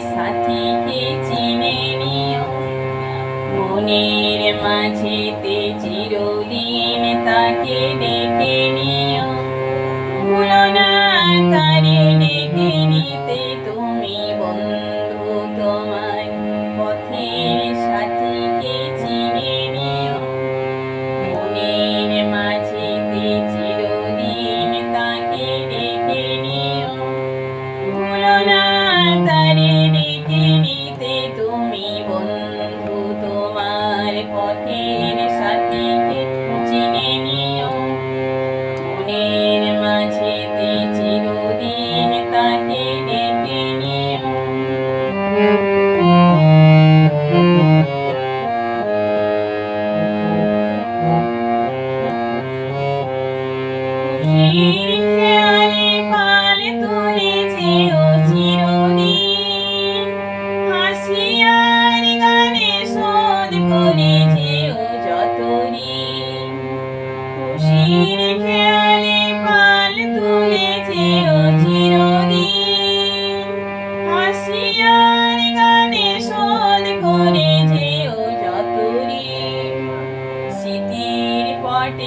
সাথীকে চিনে নিও। মনের মাঝেতে চিরদিন তাকে পথের সাথীকে চিনে নিও মনের মাঝেতে চিরদিন তাকে ডেকে নিও Yeah.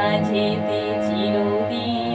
মাঝেতে চিরদিন